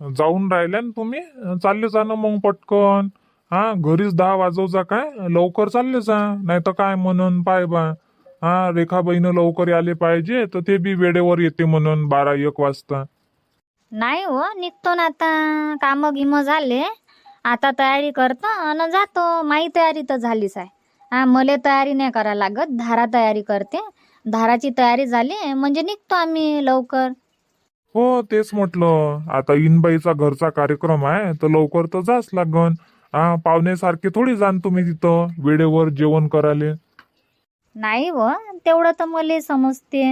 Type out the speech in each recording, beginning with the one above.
जाऊन राहिले ना तुम्ही. चालले जा ना मग पटकन. हा घरीच दहा वाजवजा काय? लवकर चालले जा. नाही तर काय म्हणून पाय बा. हा रेखा बहिण लवकर आले पाहिजे तर ते बी वेळेवर येते म्हणून बारा एक वाजता. नाही हो निघतो ना आता. कामं गिमं झाले. आता तयारी करतो आणि जातो. माही तयारी तर झालीच आहे. हा मले तयारी नाही करा लागत. धारा तयारी करते. धाराची तयारी झाली म्हणजे निघतो आम्ही लवकर. हो तेच म्हटलं. आता इनबाईचा घरचा कार्यक्रम आहे तर लवकर तर जाच लागन. हा पाहुणेसारखे थोडी जाण तुम्ही तिथं वेळेवर जेवण करायला. नाही व तेवढं तर मले समजते.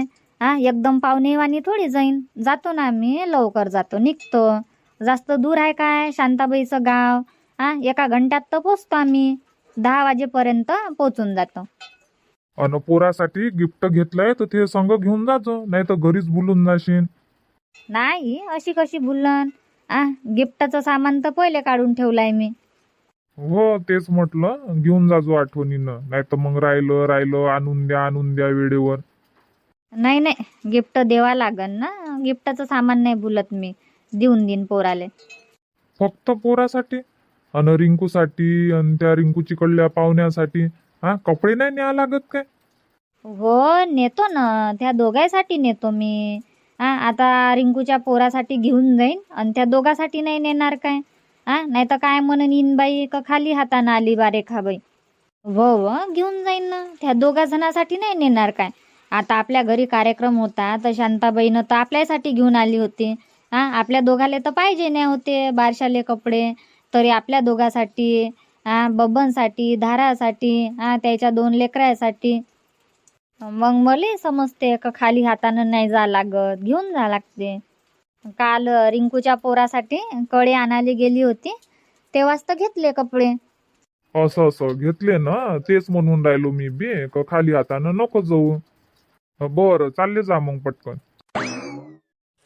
हा एकदम पाहुणेवाणी थोडी जाईन. जातो ना आम्ही लवकर जातो निघतो. जास्त दूर आहे काय शांताबाईचं गाव? हा एका घंट्यात तर पोचतो आम्ही. दहा वाजेपर्यंत पोचून जातो. अन पोरासाठी गिफ्ट घेतलंय तर ते संग घेऊन जाजो. नाही तर घरीच बोलून जाशील नाही अशी कशी भुलन? आ गिफ्टाचं सामान तर पहिले काढून ठेवलंय मी. हो तेच म्हटलं. घेऊन जाजो आठवणीनं. नाही तर मग राहिलं राहिलं आणून द्या आणून द्या वेळेवर नाही नाही. गिफ्ट द्यावा लागन ना. गिफ्टाचं सामान नाही भुलत मी. देऊन देईन पोराले. फक्त पोरासाठी? अन रिंकूसाठी आणि त्या रिंकूची पाहुण्यासाठी? हा कपडे नाही न्यावं लागत काय? हो नेतो ना. त्या दोघांसाठी नेतो मी. हा आता रिंकूच्या पोरासाठी घेऊन जाईन आणि त्या दोघासाठी नाही नेणार काय? हा नाही तर काय म्हणून इनबाई का खाली हातानं आली बा बाई. व घेऊन जाईन ना. त्या दोघा जणासाठी नाही नेणार काय? आता आपल्या घरी कार्यक्रम होता तर शांताबाईनं तर आपल्यासाठी घेऊन आली होती. हा आपल्या दोघाले तर पाहिजे नाही होते बारशाले कपडे. तरी आपल्या दोघासाठी हा बबनसाठी धारासाठी हा त्याच्या दोन लेकरासाठी. मग मले समजते का खाली हातानं नाही जा लागत घेऊन जा लागते. काल रिंकूच्या पोरासाठी कळे आणायला गेली होती तेव्हाच तर घेतले कपडे. असं असं घेतले ना तेच म्हणून राहिलो मी बे का खाली हातानं नको जाऊ. बरं चालले जा मग पटकन.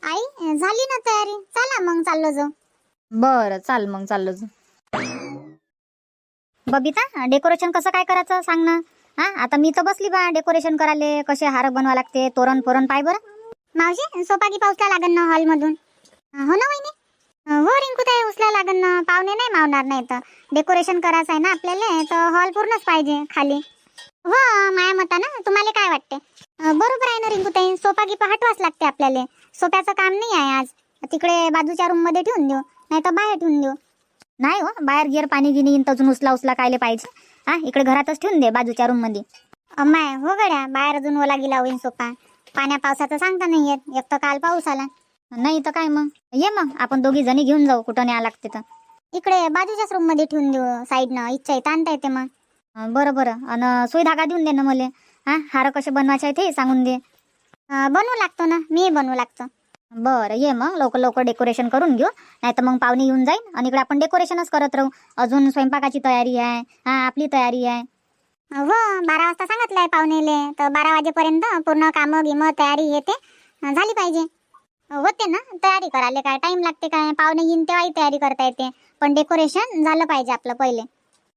आई झाली ना तयारी? चला मग चाललो जाऊ. बरं चाल मग चाललो जाऊ. बबिता डेकोरेशन कसं काय करायचं सांग ना. हा आता मी तर बसली बा डेकोरेशन करायला कसे हार बनवा लागते तोरण फोरण पाय बरं. मावशी सोपागी पाऊसला लागन ना हॉल मधून? हो ना वहिनी? हो रिंकू ताई उचला लागन ना. पाहुणे नाही मावणार नाही तर. डेकोरेशन करायचं आहे ना आपल्याला तर हॉल पूर्णच पाहिजे खाली. हो माया मतानं तुम्हाला काय वाटते? बरोबर आहे ना रिंकू ताई? सोपा गिपा हटवाच लागते आपल्याला. सोप्याचं काम नाही आहे आज. तिकडे बाजूच्या रूममध्ये ठेवून देऊ नाही तर बाहेर ठेवून देऊ. नाही हो बाहेर गिर पाणी गिनी येईन अजून उचला उचला कायले पाहिजे. हा इकडे घरातच ठेवून दे बाजूच्या रूममध्ये अम्माय हो गड्या बाहेर अजून ओला गेला होईन सोपा. पाण्या पावसाचं सांगता नाही येत. एक तर काल पाऊस आला. नाही तर काय मग? ये मग आपण दोघी जणी घेऊन जाऊ कुठं न्या लागते तर. इकडे बाजूच्याच रूममध्ये ठेवून देऊ साईडनं. इच्छा आहे आणता येते मग. अं, बरं बरं. आणि सुई धागा देऊन दे ना मला. हा हार कसे बनवायचे आहे ते सांगून दे. अं, बनवू लागतो ना. मी बनवू लागतो. बरं ये मग. लवकर लवकर डेकोरेशन करून घेऊ. नाही तर मग पाहुणे येऊन जाईन आणि इकडे आपण डेकोरेशनच करत राहू. अजून स्वयंपाकाची तयारी आहे. हा आपली तयारी आहे. हो बारा वाजता सांगितलंय पाहुणेले. तर बारा वाजेपर्यंत पूर्ण कामं गिमं तयारी येते झाली पाहिजे. होते ना? तयारी करायला काय? टाइम लागते काय? पाहुणे येईन तेव्हाही तयारी करता येते. पण डेकोरेशन झालं पाहिजे आपलं पहिले.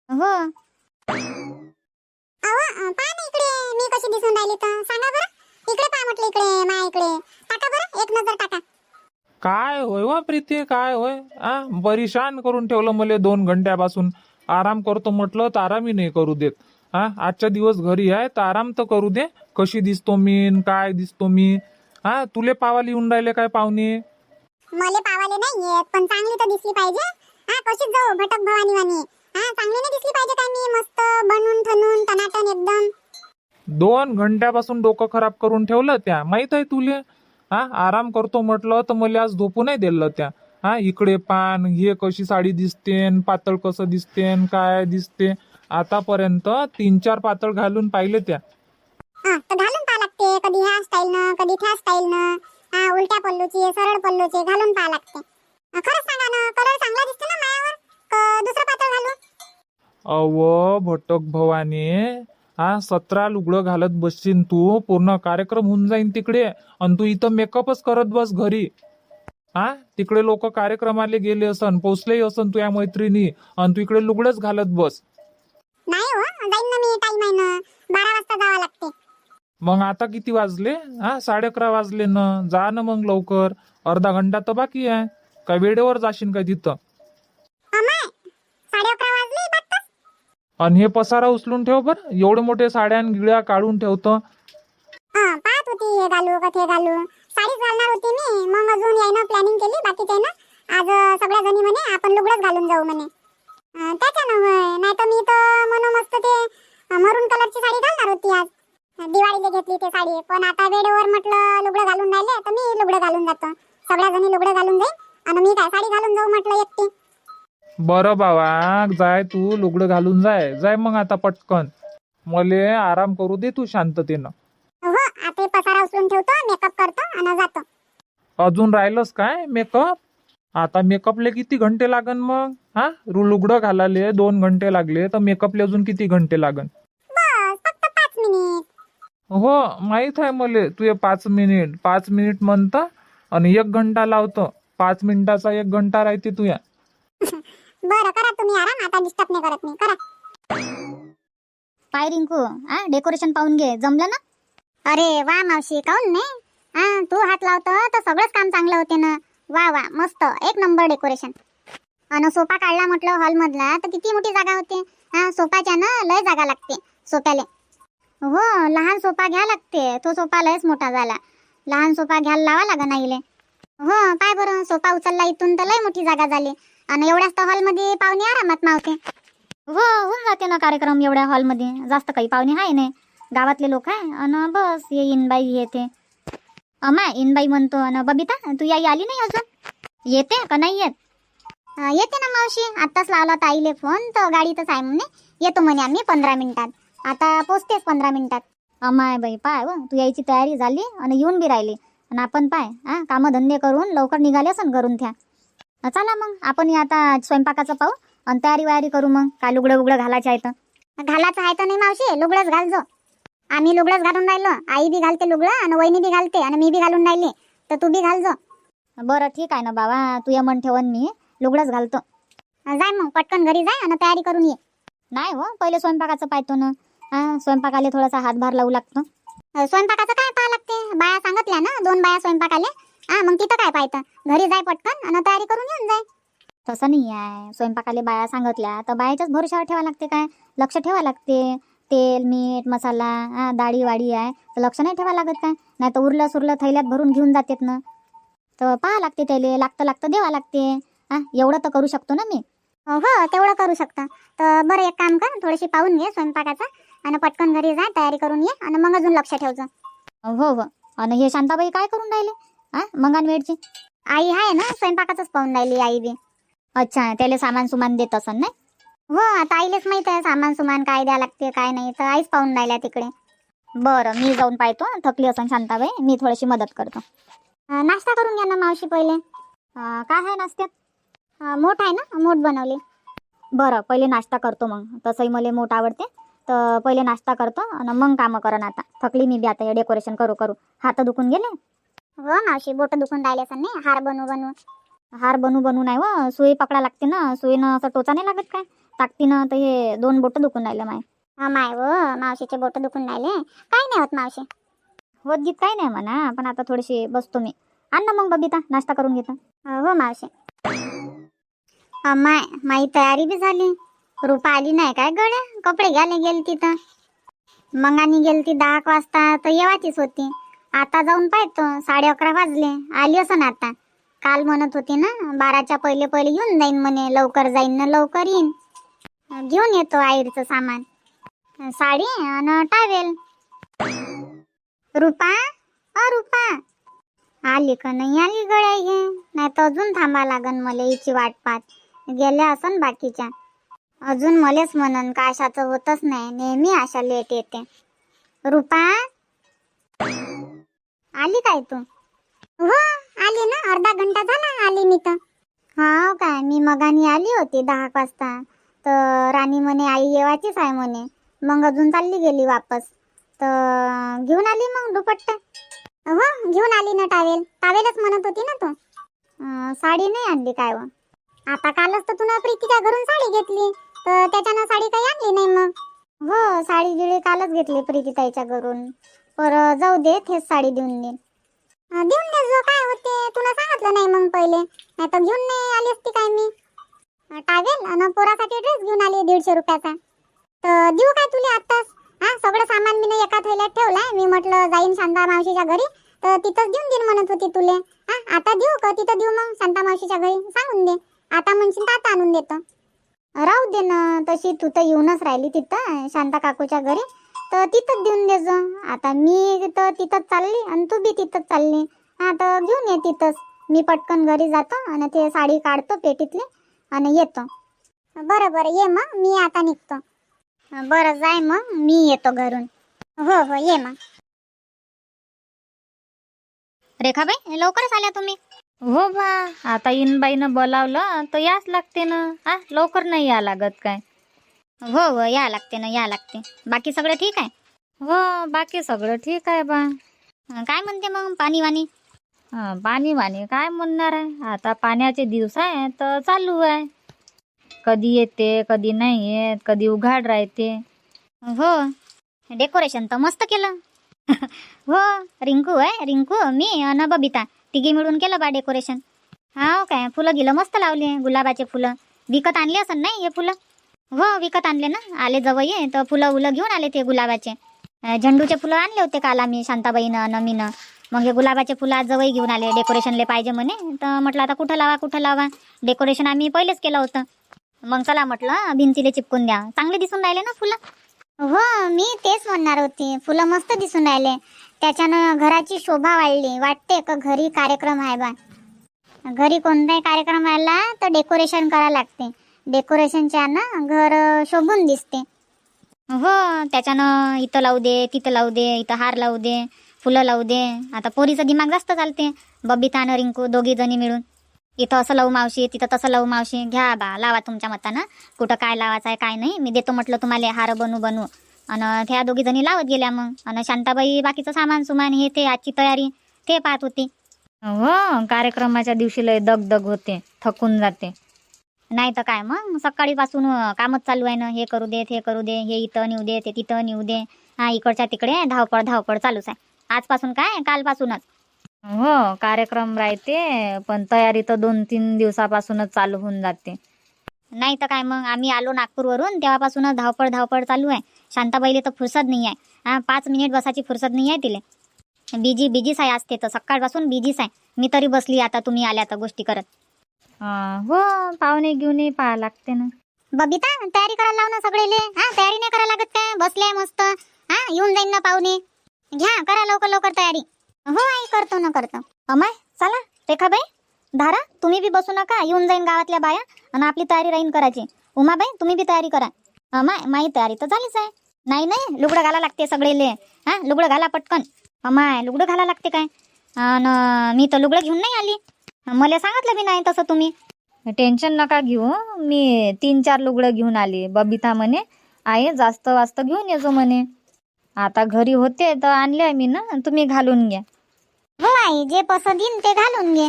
हो. पाहिजे इकडे. मी कशी दिसून राहिली तर. सांगा बरं. इकडे पहा म्हटलं इकडे मा इकडे. टाका बरं एक नजर टाका. काय होय वा प्रीती काय होय? आ परेशान करून ठेवलं मला दोन घंट्यापासून. आराम करतो म्हटलं तर आरामही नाही करू देत. हा आजच्या दिवस घरी आहे तर आराम तर करू दे. कशी दिसतो मी न काय दिसतो मी? हा तुले पावाला येऊन राहिले काय पाहुणे? मले पावाले नाही येत पण चांगली तर दिसली पाहिजे. हा कशीच जाऊ भटक भवानी वाणी. हा चांगली नाही दिसली पाहिजे काय मी? मस्त बनून ठनून टनाटन एकदम. दोन घंट्यापासून डोकं खराब करून ठेवलं त्या. माहीत आहे तुले? हा आराम करतो म्हटलं तर मला आज झोपू नाही दिलं त्या. हा इकडे पान हे कशी साडी दिसते पातळ कसं दिसते काय दिसते. आतापर्यंत तीन चार पातळ घालून पाहिले त्या. तर घालून पहा लागते. कधी ह्या स्टाईलनं कधी त्या स्टाईलनं हा उलट्या पल्लूची सरळ पल्लूची घालून पहा लागते. अं, खरंच सांगा ना कलर चांगला दिसतो ना मायावर? का दुसरं पातळ घालू? अव भटक भवानी. हा सतरा लुगडं घालत बसशील तू पूर्ण कार्यक्रम होऊन जाईन तिकडे आणि तू इथं मेकअपच करत बस घरी. हा तिकडे लोक कार्यक्रमाला गेले असन पोचलेही असन तुझ्या मैत्रिणी आणि तू इकडे लुगडंच घालत बस. नाही हो जाईन ना मी टाइम आहे ना बारा वाजता जावं लागते. मग आता किती वाजले? हा साडे अकरा वाजले ना. जा ना मग लवकर. अर्धा घंटा तर बाकी आहे. काय वेळेवर जाशील काय तिथं अमाय साडे अकरा वाजले बात आणि हे पसारा उचलून ठेव बरं. एवढे मोठे साड्या आणि गिळ्या काढून ठेवतो. हा पाहत होती हे घालू का ते घालू. साडीच घालणार होती मी. मग अजून यायनं प्लॅनिंग केली. बाकीच्या ना आज अं, सगळ्या जणी म्हणे आपण लुगडंच घालून जाऊ म्हणे. अं, त्याच्यानं होय. नाही तर मी तर म्हणून मस्त ते मरून कलरची साडी घालणार होती आज. दिवाळीला घेतली ते साडी. पण आता वेळेवर म्हटलं लुगडं घालून राहिले तर मी लुगडं घालून जातो. सगळ्या जणी लुगडं घालून जाईल आणि मी काय साडी घालून जाऊ म्हटलं एकटी? बरं बाबा जाय तू लुगडं घालून जाय. जाय मग आता पटकन. मले आराम करू दे तू शांततेनं. हो आता हे पसारा उचलून ठेवतो मेकअप करतो आणि जातो. अजून राहिलंच काय मेकअप आता मेकअपले किती घंटे लागन मग? हा? रु- लुगडं घालाले दोन घंटे लागले तर मेकअपले अजून किती घंटे लागन? बस फक्त पाच मिनिट. हो माहीत आहे मले. तू हे पाच मिनिट. पाच मिनिट म्हणतं आणि एक घंटा लावतं. पाच मिनिटाचा एक घंटा राहते तुया बरं करा तुम्ही आराम. आता डिस्टर्ब नाही करत मी. करा. पाय रिंकू हा डेकोरेशन पाहून घे. जमलं ना? अरे वा मावशी. काऊन नाही? हा तू हात लावतो तर सगळंच काम चांगलं होते ना. वा वा. मस्त. एक नंबर डेकोरेशन अन सोफा काढला म्हटलं हॉल मधला तर किती मोठी जागा होते. हा सोफाच्या ना लय जागा लागते सोफ्याले हो लहान सोफा घ्या लागते. तो सोफा लयच मोठा झाला. लहान सोफा घ्यायला लावा लागा नाहीले हो पाय बरं. सोफा उचलला इथून तर लय मोठी जागा झाली. आणि एवढ्याच तर हॉलमध्ये पाहुणे आरामात मावते. हो होऊन जाते ना कार्यक्रम एवढ्या हॉलमध्ये. जास्त काही पाहुणे आहे नाही. गावातले लोक आहे. अन बस ये इनबाई येते अमाय इनबाई म्हणतो अन बबिता तू याई आली नाही अजून? येते का? नाही येत. येते ना मावशी. आत्ताच लावला ताईले फोन तर गाडीतच आहे म्हणे. येतो म्हणे आम्ही पंधरा मिनिटात. आता पोचतेच पंधरा मिनिटात. अमाय बाई पाय व तू यायची तयारी झाली आणि येऊन बी राहिली. आणि आपण पाय हा कामं धंदे करून लवकर निघाले असन घरून त्या. अं, चला मग आपण आता स्वयंपाकाचं पाहू. आणि तयारी वयारी करू मग काय लुगडं उगडं घालायचे आहे तर. घालाचं आहे तर नाही मावशी लुगडंच घालजो आम्ही लुगडंच घालून राहिलो आई बी घालते लुगडं आणि वहिनी बी घालते आणि मी बी घालून राहिली तर तू बी घालजो बरं ठीक आहे ना बाबा तू ये मन ठेवन मी लुगडंच घालतो. जाय मग पटकन घरी जाय आणि तयारी करून ये. नाही हो पहिले स्वयंपाकाचं पाहतो ना. हा स्वयंपाकाला थोडासा हातभार लावू लागतो. स्वयंपाकाचं काय पाहा लागते? बाया सांगितल्या ना दोन बाया स्वयंपाकाले. हा मग तिथं काय पाहतं घरी जाय पटकन आणि तयारी करून येऊन जाय. तसं नाही आहे. स्वयंपाकाला बाया सांगितल्या तर बायाच्याच भरोशावर ठेवा लागते काय? लक्ष ठेवा लागते. तेल मीठ मसाला हा डाळी वाडी आहे. तर लक्ष नाही ठेवा लागत काय? नाही तर उरलं सुरलं थैल्यात भरून घेऊन जातात ना. तर पाहा लागते त्याले लागतं लागतं देवा लागते. हा एवढं तर करू शकतो ना मी? हो हो, तेवढं करू शकता. तर बरं एक काम कर थोडीशी पाहून घे स्वयंपाकाचं. आणि पटकन घरी जाय तयारी करून ये आणि मग अजून लक्ष ठेवजो. हो हो. आणि हे शांताबाई काय करून राहिले? हा? मंगान वेळची आई आहे ना स्वयंपाकाचंच पाहून राहिली आई बी. अच्छा त्याला सामान सुमान देत असन नाही? हो आता आईलेच माहीत आहे सामान सुमान काय द्या लागते काय नाही तर आईच पाहून राहिल्या तिकडे. बरं मी जाऊन पाहतो थकली असन शांताबाई मी थोडीशी मदत करतो. नाश्ता करून घ्या ना मावशी पहिले. काय आहे नाश्त्यात? मोठ आहे ना मोठ बनवली. बरं पहिले नाश्ता करतो मग तसंही मला मोठ आवडते तर पहिले नाश्ता करतो आणि मग कामं करन आता. थकली मी बी आता हे डेकोरेशन करू करू. हात दुखून गेले? हो मावशी बोट दुखून राहिले असं नाही? हार बनवू बनवू हार बनू बनू नाही व. सुई पकडा लागते ना. सुईनं असं टोचा नाही लागत काय? ताकतीनं तर हे दोन बोटं दुखून राहिले माय. हा माय व. मावशीचे बोट दुखून राहिले. काय नाही होत मावशी. होत गीत काही नाही म्हणा. पण आता थोडीशी बसतो मी. आण ना मग बबिता. नाश्ता करून घेतो. हो मावशी. अम्माय माई तयारी बी झाली. रुपा आली नाही काय गड्या? कपडे घ्यायला गेली तिथं मंगानी गेली ती दहा वाजता तर येवाचीच होती. आता जाऊन पाहतो. साडे अकरा वाजले. आली असं आता. काल म्हणत होती ना बाराच्या पहिले पहिले येऊन जाईन म्हणे लवकर जाईन ना लवकर येईन. घेऊन येतो आईरचं सामान. साडी आणि टावेल रुपा? अ रुपा. आली का नाही? आली गळ्या हे. नाही तर अजून थांबा लागन मला हिची वाट पाहत. गेल्या असन बाकीच्या. अजून मलेच म्हणन का आशाचं होतच नाही. नेहमी आशा लेट येते. रुपा? आली काय तू? हो आली ना. अर्धा घंटा झाला आली मी तर. हा काय? मी मगानी आली होती दहा एक वाजता. तर राणी म्हणे आई येवाचीच आहे म्हणे. मग अजून चालली गेली वापस. तर घेऊन आली मग दुपट्टा. हो घेऊन आली ना टावेल टावेलच म्हणत होती ना तू. साडी नाही आणली काय व? आता कालच तर तुला प्रीतीच्या घरून साडी घेतली. तर त्याच्यानं साडी काही आणली नाही मग? हो साडी गिळी कालच घेतली प्रीतीताईच्या घरून. पर जाऊ दे तेच साडी देऊन देईन. देऊन दे जो काय होते तुला सांगितलं नाही मग पहिले. नाही तर घेऊन नाही आली असती काय मी. अं, टावेल आणि पोरासाठी ड्रेस घेऊन आली दीडशे रुपयाचा. तर देऊ काय तुला आत्ताच? हा सगळं सामान मी एका थैल्यात ठेवलाय. मी म्हटलं जाईन शांता मावशीच्या घरी. तर तिथंच देऊन देईन म्हणत होती तुले. हा आता देऊ का? तिथं देऊ मग शांता मावशीच्या घरी. सांगून दे. आता म्हणशील तर आता आणून देतो. राहू दे ना तशी तू तर येऊनच राहिली तिथं शांता काकूच्या घरी. तर तिथंच देऊन दे आता मी तर तिथंच चालली आणि तू बी तिथंच चालली. हा तर घेऊन ये तिथंच. मी पटकन घरी जातो आणि ते साडी काढतो पेटीतली आणि येतो. बरं बरं ये मग. मी आता निघतो. बरं जाय मग. मी येतो घरून. हो हो ये मग. रेखाबाई लवकरच आल्या तुम्ही? हो बा. आता इनबाईनं बोलावलं तर याच लागते ना. हा लवकर नाही या लागत काय? हो हो या लागते ना या लागते. बाकी सगळं ठीक आहे? हो बाकी सगळं ठीक आहे बा. अं, काय म्हणते मग पाणी वाणी? पाणी वाणी काय म्हणणार आहे? आता पाण्याचे दिवस आहे तर चालू आहे. कधी येते कधी नाही येत कधी उघाड राहते. हो डेकोरेशन तर मस्त केलं. हो रिंकू आहे रिंकू मी अन बबिता तिघी मिळून केलं बा डेकोरेशन हा काय फुलं गिलं मस्त लावले गुलाबाचे फुलं. विकत आणले असं नाही हे फुलं? हो विकत आणले ना. आले जवळ ये तर फुलं उलं घेऊन आले ते गुलाबाचे. झेंडूचे फुलं आणले होते काल आम्ही शांताबाईनं नमीनं. मग हे गुलाबाचे फुलं आज जवळ घेऊन आले डेकोरेशनले पाहिजे म्हणे. तर म्हटलं आता कुठं लावा कुठं लावा? डेकोरेशन आम्ही पहिलेच केलं होतं. मग चला म्हटलं भिंतीले चिपकून द्या. चांगले दिसून राहिले ना फुलं? हो मी तेच म्हणणार होती. फुलं मस्त दिसून राहिले. त्याच्यानं घराची शोभा वाढली. वाटते का घरी कार्यक्रम आहे बा? घरी कोणताही कार्यक्रम आला तर डेकोरेशन करा लागते. डेकोरेशनच्या ना घर शोभून दिसते. हो त्याच्यानं इथं लावू दे तिथं लावू दे इथं हार लावू दे फुलं लावू दे. आता पोरीचं दिमाग जास्त चालते. बबिता आणि रिंकू दोघी जणी मिळून. इथं असं लावू मावशी तिथं तसं लावू मावशी. घ्या बा लावा तुमच्या मतानं. कुठं काय लावायचं आहे काय नाही. मी देतो म्हटलं तुम्हाला हार बनू बनू. आणि त्या दोघी जणी लावत गेल्या मग. आणि शांताबाई बाकीचं सामान सुमान हे ते आजची तयारी ते पाहत होती. हो कार्यक्रमाच्या दिवशी लय दगदग होते. थकून जाते. नाही तर काय मग? सकाळीपासून कामच चालू आहे ना. हे करू दे ते करू दे हे इथं नेऊ दे ते तिथं नेऊ दे हा इकडच्या तिकडे धावपळ धावपळ चालूच आहे. आजपासून काय? कालपासूनच. हो कार्यक्रम राहते पण तयारी तर दोन तीन दिवसापासूनच चालू होऊन जाते. नाही तर काय मग? आम्ही आलो नागपूरवरून तेव्हापासूनच धावपळ धावपळ चालू आहे. शांताबाईले तर फुरसत नाही आहे. हा पाच मिनिट बसाची फुरसत नाही आहे तिले. बिजी बिजीच आहे असते तर. सकाळपासून बिजीच आहे. मी तरी बसली आता तुम्ही आल्या तर गोष्टी करत. हो पाहुणे घेऊनही पाहा लागते ना. बबिता तयारी करायला लाव ना सगळेले. हा तयारी नाही करायला लागत काय? बसले मस्त. हा येऊन जाईन ना पाहुणे. घ्या करा लवकर लवकर तयारी. हो आई करतो ना करतो. अमाय चला रेखाबाई धारा तुम्ही बी बसू नका. येऊन जाईन गावातल्या बाया आणि आपली तयारी राहीन करायची. उमाबाई तुम्ही बी तयारी करा. अमाय माई तयारी तर झालीच आहे. नाही नाही लुगडं घाला लागते सगळेले. हा लुगडं घाला पटकन. अमाय लुगडं घाला लागते काय? अन मी तर लुगडं घेऊन नाही आली. मला सांगितलं बी नाही तसं तुम्ही. टेन्शन नका घेऊ मी तीन चार लुगडं घेऊन आली. बबिता म्हणे आहे जास्त वास्त घेऊन येजो म्हणे. आता घरी होते तर आणले मी ना तुम्ही घालून घ्या. हो आई जे पसंत येईन ते घालून घे.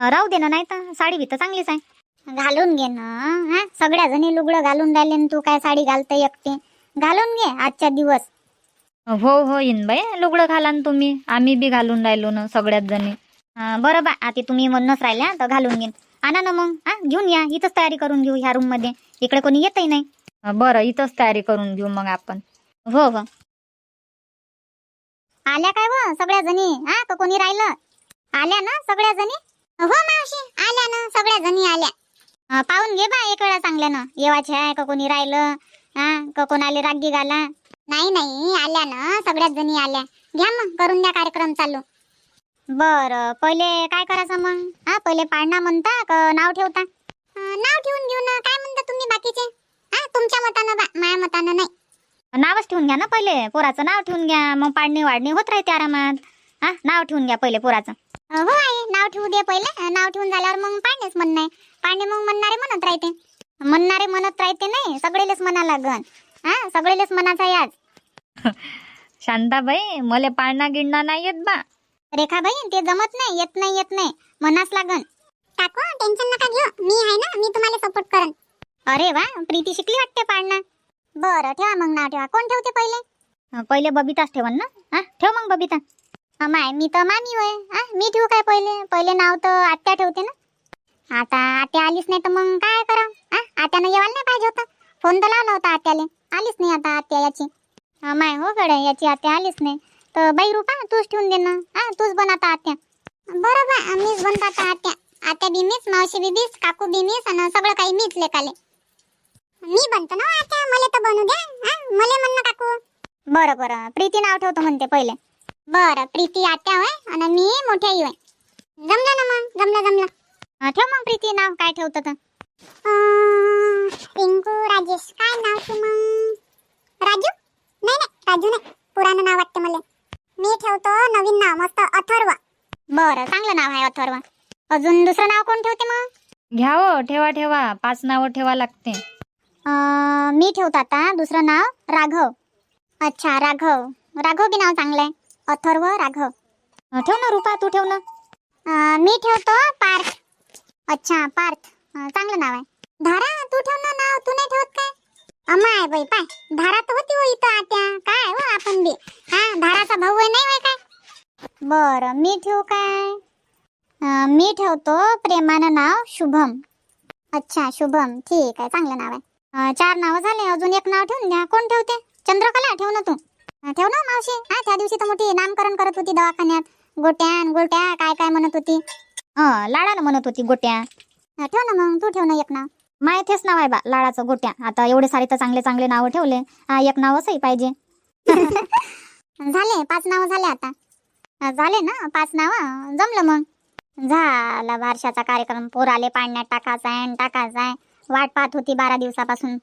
राहू दे ना नाही तर साडी बी तर चांगलीच आहे. घालून घे ना हा. सगळ्या जणी लुगडं घालून राहिले न तू काय साडी घालते एकटे. घालून घे आजच्या दिवस. हो हो येईन बाई लुगडं घाला ना तुम्ही. आम्ही बी घालून राहिलो ना सगळ्यात जणी. अं, बरं बा आता तुम्ही म्हणूनच राहिल्या तर घालून घेईन. आणा ना मग हा घेऊन या. इथंच तयारी करून घेऊ ह्या रूममध्ये. इकडे कोणी येतही नाही. बरं इथंच तयारी करून घेऊ मग आपण. हो हो. आल्या काय व सगळ्या जणी हा का कोणी राहिलं? आल्या ना सगळ्या जणी हो मावशी आल्या ना सगळ्या जणी आल्या पाहून घे बा एक वेळा चांगल्यानं. येवाचे आहे का कोणी राहिलं? हा का कोणाले रागी घाला? नाही नाही आल्या ना सगळ्याच जणी आल्या. घ्या मग करून द्या कार्यक्रम चालू. बर पहिले काय करायचं मग? हा पहिले पाळणा म्हणता का नाव ठेवता? नाव ठेवून घेऊ ना काय म्हणता तुम्ही बाकीचे? हा तुमच्या मतानं बा माझ्या मतानं नाही. नावच ठेवून घ्या ना पहिले पोराचं नाव ठेवून घ्या मग पाडणी वाढणी होत राहते आरामात. हा नाव ठेवून घ्या पहिले पोराचं. हो आई नाव ठेवू दे पहिले. नाव ठेवून झाल्यावर मग पाडणेच म्हणणं आहे पाडणे मग म्हणणारे म्हणत राहते. म्हणणारे म्हणत राहते नाही सगळेलेच म्हणा लागन. हा सगळेलेच मनाचा याज. शांताबाई मला पाळणा गिळणा नाही येत बा. रेखाबाई ते जमत नाही येत नाही येत नाही. मनास लागन. काकू टेन्शन नका घेऊ. मी आहे ना मी तुम्हाला सपोर्ट करन. अरे वा प्रीती शिकली वाटते पाळणा. बरं ठेवा मग नाव ठेवा. कोण ठेवते पहिले? पहिले बबिताच ठेवन ना? हा ठेव मग बबिता. माय मी तर मामी होय. हा मी ठेवू काय पहिले? पहिले नाव तर आत्या ठेवते ना? आता आत्या आलीच नाही तर मग काय करा हा आत्यानं येवायला नाही पाहिजे होता. फोन तर लावला होता आत्याले. आलीच नाही आता आत्या याची. माय हो गड्या याची आत्या आलीच नाही. तर बाई रुपा तूच ठेवून दे ना. हा तूच बन आता आत्या. बरोबर मीच बनवता आता आत्या. आत्या बी मीच मावशी बी मीच काकू बी मीच आणि सगळं काही मीच लेकाले. मी बनतो ना आत्या? मला तर बनू द्या. हा मला म्हण ना काकू. बरं बरं. प्रीती नाव ठेवतो म्हणते पहिले. बरं प्रीती आत्या होय आणि मी मोठ्या आई होय. जमलं ना मग? जमलं जमलं. हा ठेव मग प्रीती नाव काय ठेवतं तर. अं, रिंकू राजेश. काय नाव तू मग? राजू? नाही नाही राजू नाही. पुराणं नाव वाटतं मला. मी ठेवतो नवीन नाव मस्त अथर्व. बरं चांगलं नाव आहे अथर्व. अजून दुसरं नाव कोण ठेवते मग? घ्या हो ठेवा ठेवा. पाच नावं ठेवा लागते. अं, मी ठेवतो आता. दुसरं नाव राघव. अच्छा राघव. राघव बी नाव चांगलं आहे. अथर्व राघव. अं, ठेव ना रुपा तू ठेव ना. अं, मी ठेवतो पार्थ. अच्छा पार्थ. अं, चांगलं नाव आहे. धारा तू ठेव ना नाव. तू नाही ठेवत काय? अमाय बाई पाय. धारा तर होती हो इथं आत्या. काय हो आपण बी? हा धाराचा भाऊ आहे नाही होय काय? बरं मी ठेवू काय? अं, मी ठेवतो प्रेमानं नाव शुभम. अच्छा शुभम. ठीक आहे चांगलं नाव आहे. अं, चार नावं झाले अजून एक नाव ठेवून द्या कोण ठेवते? चंद्रकला ठेव ना तू. अं, ठेव ना मावशी. हा त्या दिवशी तर मोठी नामकरण करत होती दवाखान्यात. गोट्या न गोट्या काय काय म्हणत होती? लाडाला म्हणत होती गोट्या. अं, ठेव ना मग तू ठेव ना एक नाव. माय तेच नाव आहे बा लाडाचं गोट्या. आता एवढे सारे तर चांगले चांगले नावं ठेवले. हा एक नाव असंही पाहिजे. झाले पाच नाव झाले आता. झाले ना पाच नाव. जमलं मग. झाला बारशाचा कार्यक्रम. पोराले पाडण्यात टाकायचा आहे टाकायचा आहे. वाट पाहत होती बारा दिवसापासून.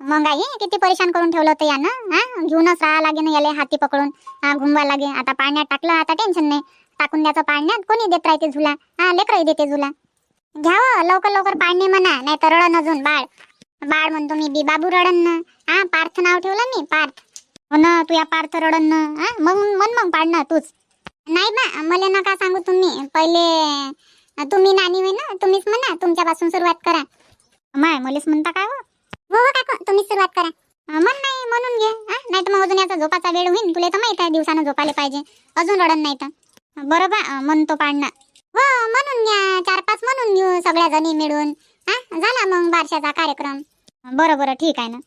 मग आई किती परेशान करून ठेवलं होतं यानं? हा घेऊनच राहा लागे ना याले हाती पकडून. हा घुमवा लागे आता पाण्यात टाकलं आता टेन्शन नाही. टाकून द्याचं पाण्यात कोणी देत राहते झुला? हा लेकरही देते झुला. घ्यावं लवकर लवकर पाणी म्हणा नाही तर रडन अजून बाळ. बाळ म्हणतो मी बी बाबू रडन ना. हा पार्थ नाव ठेवलं मी पार्थ. हो ना तू या पार्थ रडन ना. हा मग मन मग पाडणं तूच. नाही बा मला नका सांगू तुम्ही. पहिले तुम्ही नानी होय ना तुम्हीच म्हणा तुमच्यापासून सुरुवात करा. माय मलेच म्हणता काय हो हो काका तुम्हीच सुरुवात करा. मन म्हण नाही म्हणून घे. नाही तर मग अजून याचा झोपाचा वेळ होईल तुला तर माहीत आहे दिवसानं झोपायला पाहिजे. अजून रडन नाही तर. बरोबर म्हणतो पाडणं हो म्हणून घ्या. चार पाच म्हणून घेऊ सगळ्या जणी मिळून. हा झाला मग बारशाचा कार्यक्रम. बरं बरं ठीक आहे ना.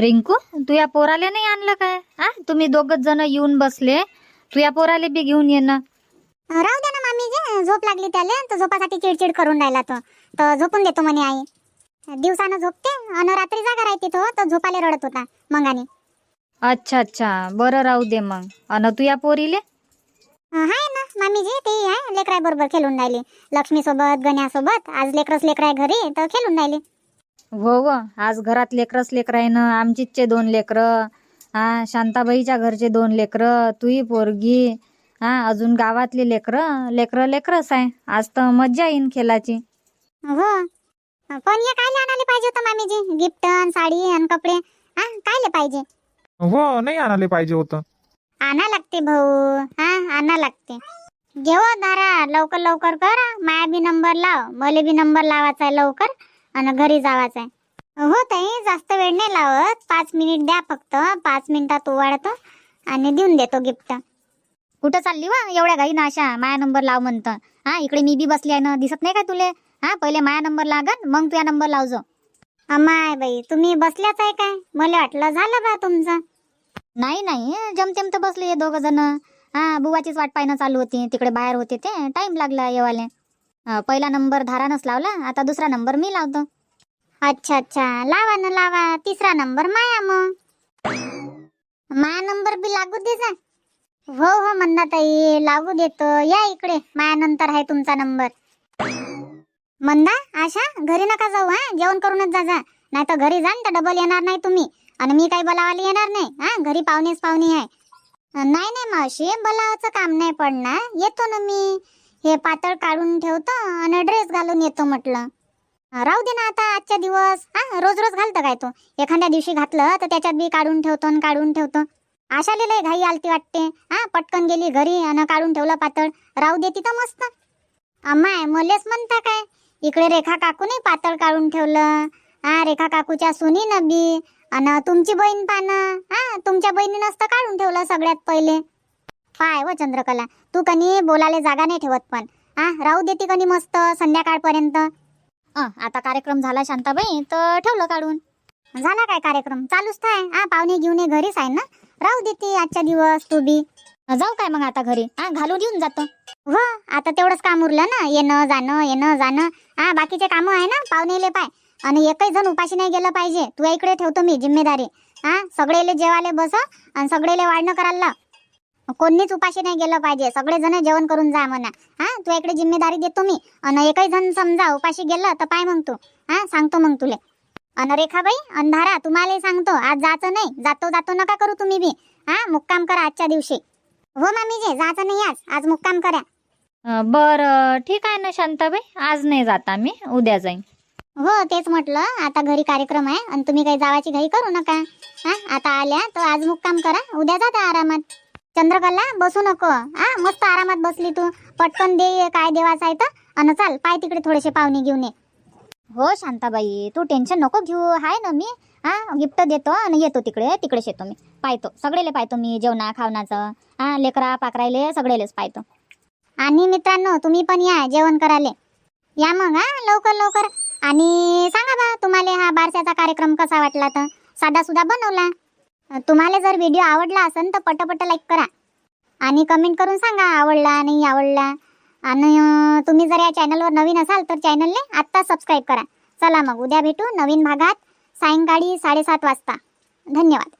रिंकू तू या पोराले नाही आणलं काय? हा तुम्ही दोघच जण येऊन बसले. तू या पोराले बी घेऊन ये ना. राहू द्या ना मामीजी झोप लागली त्याला. तर झोपासाठी चिडचिड करून राहिला तो. तर झोपून देतो म्हणे आई. दिवसानं झोपते. आणि रात्री जागा राहते तो. तर झोपाले रडत होता. मंगाने अच्छा अच्छा. बरं राहू दे मग. अन तू या पोरीले? हाय ना मामीजी ते आहे लेकराय बरोबर खेळून राहिली. लक्ष्मी सोबत गण्यासोबत. आज लेकरच लेकराय घरी तर खेळून राहिली. हो व आज घरात लेकरच लेकर आहे ना आमचीचे दोन लेकरं हा शांताबाईच्या घरचे दोन लेकरं तुही पोरगी हा अजून गावातली लेकरं लेकरं लेकरच आहे. आज तर मज्जा येईन खेळाची. हो. पण हे काय आणायला पाहिजे होतं मामीजी गिफ्ट अन साडी आणि कपडे. हा कायले पाहिजे? हो नाही आणायला पाहिजे होतं. आणा लागते भाऊ. हा आणा लागते. घेव दारा लवकर लवकर कर. माया बी नंबर लाव मले बी नंबर लावायचा आहे लवकर. आणि घरी जावायचं आहे हो ताई जास्त वेळ नाही लावत. पाच मिनिट द्या फक्त. पाच मिनिटात ओवाळतो आणि देऊन देतो गिफ्ट. कुठं चालली वा? एवढ्या घाई ना अशा माया नंबर लाव म्हणतं. हा इकडे मी बी बसली आहे ना. दिसत नाही का तुले? हा पहिले माया नंबर लागन मग तुझा नंबर लावजो. अमाय बाई तुम्ही बसल्याच आहे काय? मला वाटलं झालं बा तुमचं. नाही नाही. जमतेम तर बसले हे दोघ जण. हा बुवाचीच वाट पाहणं चालू होती. तिकडे बाहेर होते ते. टाइम लागला येवाले. पहिला नंबर धारानच लावला आता दुसरा नंबर मी लावतो. अच्छा अच्छा. लावा ना लावा. तिसरा नंबर माया मग. माया नंबर बी लागू दे जा. हो हो मंदाताई लागू देतो. या इकडे. माया नंतर आहे तुमचा नंबर. मंदा आशा घरी नका जाऊ हा. जेवण करूनच जा जा. नाही तर घरी जाण तर डबल येणार नाही तुम्ही. आणि मी काही बोलावायला येणार नाही हा. घरी पाहुणेच पाहुणे आहे. नाही नाही मावशी. बोलावाचं काम नाही पडणार. येतो ना मी. हे पातळ काढून ठेवतो आणि ड्रेस घालून येतो म्हटलं. राहू दे ना आता आजच्या दिवस. हा रोज रोज घालतं काय तो? एखाद्या दिवशी घातलं तर त्याच्यात बी काढून ठेवतो आणि काढून ठेवतो. आशाले लय घाई आलती वाटते. हा पटकन गेली घरी आणि काढून ठेवलं पातळ. राहू दे तिथं मस्त. अम्माय मलेच म्हणता काय? इकडे रेखा काकूने पातळ काढून ठेवलं. हा रेखा काकूच्या सुनी न बी. आणि तुमची बहीण पानं. हा तुमच्या बहिणीनं असतं काढून ठेवलं सगळ्यात पहिले. पाय व चंद्रकला. तू कनी बोलायला जागा नाही ठेवत पण. हा राहू देते कनी मस्त संध्याकाळपर्यंत. अं, आता कार्यक्रम झाला शांताबाई तर ठेवलं काढून. झाला काय कार्यक्रम? चालूच थाय हा पाहुणे घेऊन घरीच आहे ना? राहू देते आजच्या दिवस तू बी. जाऊ काय मग आता घरी? हा घालून येऊन जातो. हो आता तेवढंच काम उरलं ना? येणं जाणं येणं जाणं. हा बाकीचे कामं आहे ना? पाहुणेले पाय. आणि एकही जण उपाशी नाही गेलं पाहिजे. तू इकडे ठेवतो मी जिम्मेदारी. हा सगळेले जेवाले बस आणि सगळेले वाढणं करायला कोणीच उपाशी नाही गेलं पाहिजे. सगळे जण जेवण करून जा म्हणा. हा तू इकडे जिम्मेदारी देतो मी आणि एकही जण समजा उपाशी गेलं तर पाय मग तू. हा सांगतो मग तुले. अन रेखाबाई अंधारा तुम्हाला सांगतो. आज जायचं नाही. जातो जातो नका करू तुम्ही बी. हा मुक्काम करा आजच्या दिवशी. हो मामीजी जायचं नाही आज. आज मुक्काम करा. बरं ठीक आहे ना शांताबाई. आज नाही जात आम्ही. उद्या जाईन. हो तेच म्हटलं. आता घरी कार्यक्रम आहे. आणि तुम्ही काही जावाची घाई करू नका. हा आता आल्या तर आज मुक्काम करा. उद्या जाता आरामात. चंद्रकला बसू नको. हा मस्त आरामात बसली तू. पटकन दे काय देवाचं आहे तर. आणि चाल पाय तिकडे थोडेसे पाहुणे घेऊन ये. हो शांताबाई तू टेन्शन नको घेऊ. हाय ना मी. हा गिफ्ट देतो आणि येतो तिकडे. तिकडेच येतो मी. पाहतो. सगळेले पाहतो मी जेवणा खावणाचं. हा लेकरा पाकरायले सगळेलेच पाहतो. आणि मित्रांनो तुम्ही पण या जेवण करायले. या मग हा लवकर लवकर. आणि सांगा बा तुम्हाला हा बारशाचा कार्यक्रम कसा वाटला तर? साधा सुद्धा बनवला. तुम्हाला जर व्हिडिओ आवडला असेल तर पटपट लाईक करा. आणि कमेंट करून सांगा आवडला नाही आवडला. आणि तुम्ही जर या चॅनलवर नवीन असाल तर चॅनलने आत्ता सबस्क्राईब करा. चला मग उद्या भेटू नवीन भागात. सायंकाळी साडेसात वाजता. धन्यवाद.